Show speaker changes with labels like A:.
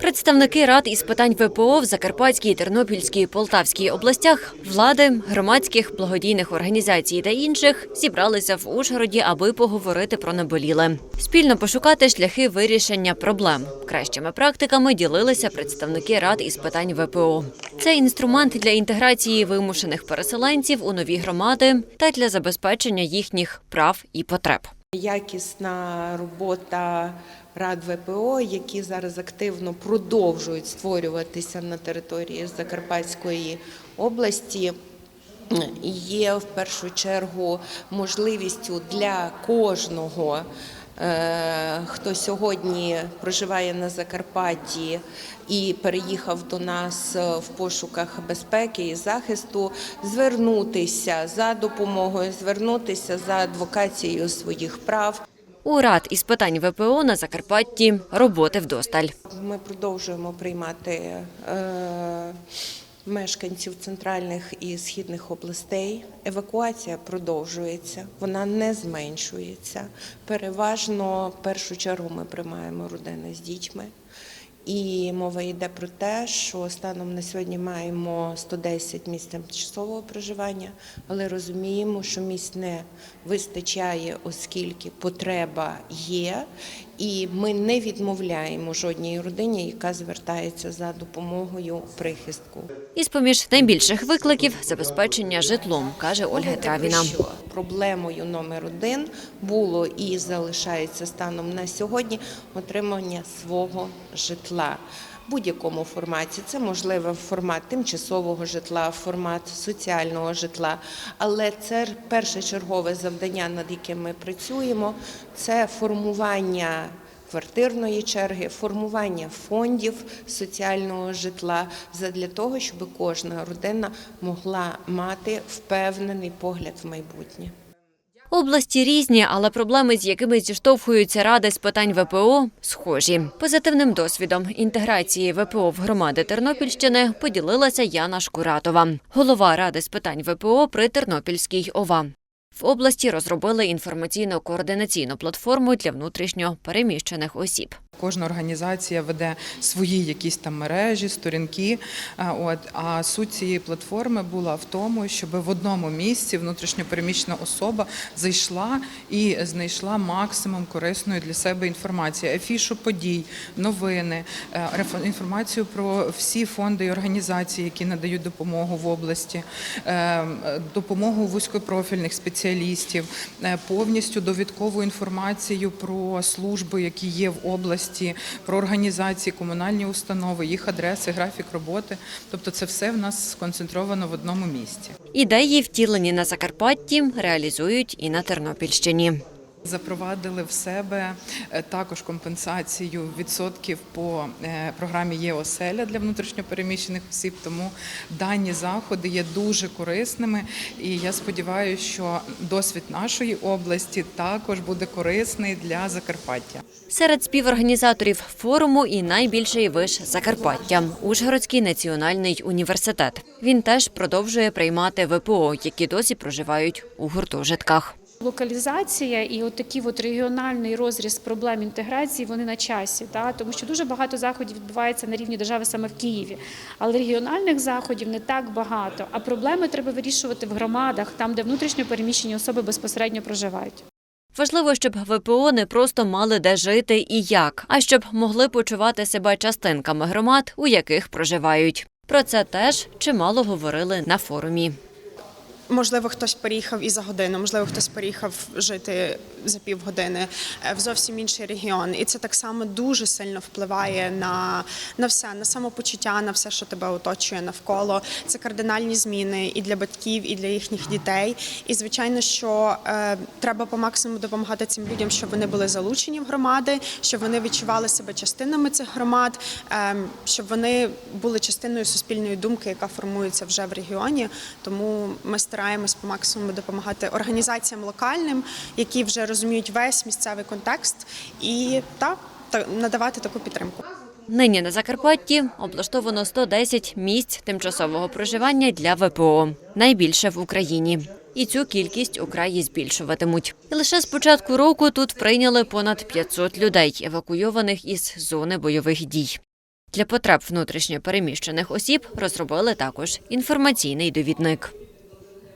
A: Представники рад із питань ВПО в Закарпатській, Тернопільській, Полтавській областях, влади, громадських, благодійних організацій та інших зібралися в Ужгороді, аби поговорити про наболіле. Спільно пошукати шляхи вирішення проблем. Кращими практиками ділилися представники рад із питань ВПО. Це інструмент для інтеграції вимушених переселенців у нові громади та для забезпечення їхніх прав і потреб.
B: Якісна робота рад ВПО, які зараз активно продовжують створюватися на території Закарпатської області. Є в першу чергу можливістю для кожного, хто сьогодні проживає на Закарпатті і переїхав до нас е, в пошуках безпеки і захисту, звернутися за допомогою, звернутися за адвокацією своїх прав.
A: У рад із питань ВПО на Закарпатті роботи вдосталь.
B: Ми продовжуємо приймати е, мешканців центральних і східних областей. Евакуація продовжується, вона не зменшується. Переважно в першу чергу ми приймаємо родини з дітьми. І мова йде про те, що станом на сьогодні маємо 110 місць тимчасового проживання, але розуміємо, що місць не вистачає, оскільки потреба є, і ми не відмовляємо жодній родині, яка звертається за допомогою прихистку.
A: Із поміж найбільших викликів забезпечення житлом, каже Ольга Травіна.
B: Проблемою номер один було і залишається станом на сьогодні отримання свого житла. В будь-якому форматі це можливо формат тимчасового житла, формат соціального житла, але це першочергове завдання, над яким ми працюємо, це формування квартирної черги, формування фондів соціального житла задля того, щоб кожна родина могла мати впевнений погляд в майбутнє.
A: Області різні, але проблеми, з якими зіштовхуються ради з питань ВПО, схожі. Позитивним досвідом інтеграції ВПО в громади Тернопільщини поділилася Яна Шкуратова, голова ради з питань ВПО при Тернопільській ОВА. В області розробили інформаційно-координаційну платформу для внутрішньо переміщених осіб.
C: Кожна організація веде свої якісь там мережі, сторінки. От а суть цієї платформи була в тому, щоб в одному місці внутрішньопереміщена особа зайшла і знайшла максимум корисної для себе інформації, афішу подій, новини, е, інформацію про всі фонди і організації, які надають допомогу в області, е, допомогу вузькопрофільних спеціалістів, е, повністю довідкову інформацію про служби, які є в області, про організації, комунальні установи, їх адреси, графік роботи. Тобто, це все в нас сконцентровано в одному місці.
A: Ідеї, втілені на Закарпатті, реалізують і на Тернопільщині.
C: Запровадили в себе е, також компенсацію відсотків по е, програмі ЄОСЕЛЯ для внутрішньопереміщених осіб. Тому дані заходи є дуже корисними. І я сподіваюся, що досвід нашої області також буде корисний для Закарпаття.
A: Серед співорганізаторів форуму і найбільший виш Закарпаття Ужгородський національний університет. Він теж продовжує приймати ВПО, які досі проживають у гуртожитках.
D: Локалізація і от такий от регіональний розріз проблем інтеграції вони на часі, та тому що дуже багато заходів відбувається на рівні держави саме в Києві, але регіональних заходів не так багато. А проблеми треба вирішувати в громадах, там де внутрішньо переміщені особи безпосередньо проживають.
A: Важливо, щоб ВПО не просто мали де жити і як, а щоб могли почувати себе частинками громад, у яких проживають. Про це теж чимало говорили на форумі.
E: Можливо, хтось переїхав і за годину, можливо, хтось переїхав жити за півгодини е, в зовсім інший регіон. І це так само дуже сильно впливає на, на все, на самопочуття, на все, що тебе оточує навколо. Це кардинальні зміни і для батьків, і для їхніх дітей. І звичайно, що е, треба по максимуму допомагати цим людям, щоб вони були залучені в громади, щоб вони відчували себе частинами цих громад, е, щоб вони були частиною суспільної думки, яка формується вже в регіоні. Тому ми стараємось по максимуму допомагати організаціям локальним, які вже розуміють весь місцевий контекст, і та, та надавати таку підтримку.
A: Нині на Закарпатті облаштовано 110 місць тимчасового проживання для ВПО, найбільше в Україні. І цю кількість у збільшуватимуть. І лише з початку року тут прийняли понад 500 людей, евакуйованих із зони бойових дій. Для потреб внутрішньо переміщених осіб розробили також інформаційний довідник.